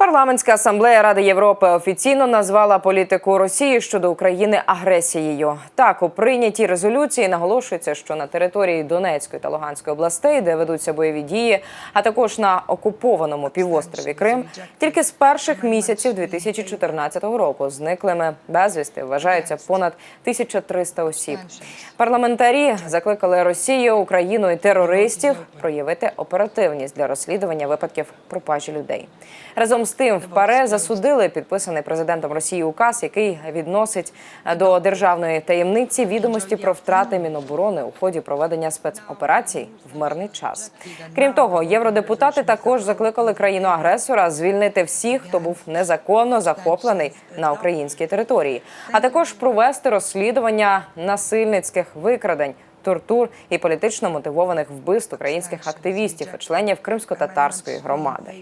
Парламентська асамблея Ради Європи офіційно назвала політику Росії щодо України агресією. Так, у прийнятій резолюції наголошується, що на території Донецької та Луганської областей, де ведуться бойові дії, а також на окупованому півострові Крим, тільки з перших місяців 2014 року зниклими безвісти вважаються понад 1300 осіб. Парламентарі закликали Росію, Україну і терористів проявити оперативність для розслідування випадків пропажі людей. Разом з тим, в ПАРЕ засудили підписаний президентом Росії указ, який відносить до державної таємниці відомості про втрати Міноборони у ході проведення спецоперацій в мирний час. Крім того, євродепутати також закликали країну агресора звільнити всіх, хто був незаконно захоплений на українській території, а також провести розслідування насильницьких викрадень. Тортур і політично мотивованих вбивств українських активістів і членів кримсько-татарської громади.